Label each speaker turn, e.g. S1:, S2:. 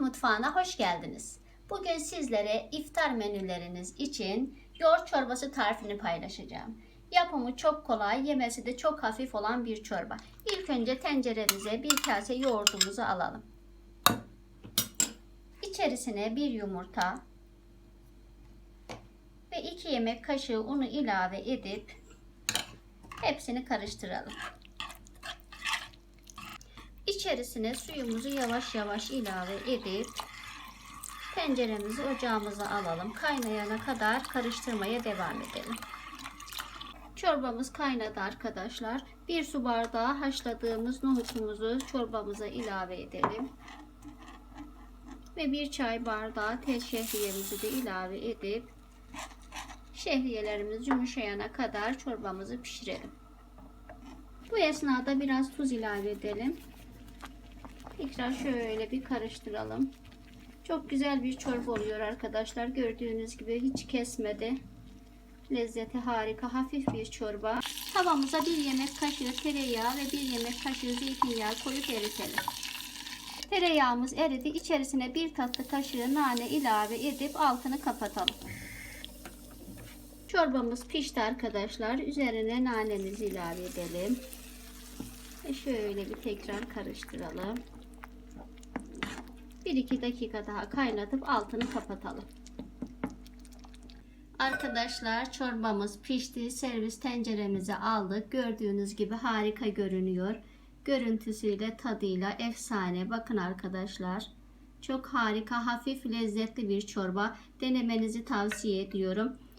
S1: mutfağına hoş geldiniz. Bugün sizlere iftar menüleriniz için yoğurt çorbası tarifini paylaşacağım. Yapımı çok kolay, yemesi de çok hafif olan bir çorba. İlk önce tenceremize bir kase yoğurdumuzu alalım. İçerisine bir yumurta ve 2 yemek kaşığı unu ilave edip hepsini karıştıralım. İçerisine suyumuzu yavaş yavaş ilave edip tenceremizi ocağımıza alalım. Kaynayana kadar karıştırmaya devam edelim. Çorbamız kaynadı arkadaşlar. Bir su bardağı haşladığımız nohutumuzu çorbamıza ilave edelim. Ve bir çay bardağı tel şehriyemizi de ilave edip şehriyelerimiz yumuşayana kadar çorbamızı pişirelim. Bu esnada biraz tuz ilave edelim. Tekrar şöyle bir karıştıralım. Çok güzel bir çorba oluyor arkadaşlar. Gördüğünüz gibi hiç kesmedi. Lezzeti harika. Hafif bir çorba. Tavamıza bir yemek kaşığı tereyağı ve bir yemek kaşığı zeytinyağı koyup eritelim. Tereyağımız eridi. İçerisine bir tatlı kaşığı nane ilave edip altını kapatalım. Çorbamız pişti arkadaşlar. Üzerine nanemizi ilave edelim. Şöyle bir tekrar karıştıralım. 1-2 dakika daha kaynatıp altını kapatalım. Arkadaşlar çorbamız pişti. Servis tenceremize aldık. Gördüğünüz gibi harika görünüyor. Görüntüsüyle tadıyla efsane. Bakın arkadaşlar. Çok harika, hafif, lezzetli bir çorba. Denemenizi tavsiye ediyorum.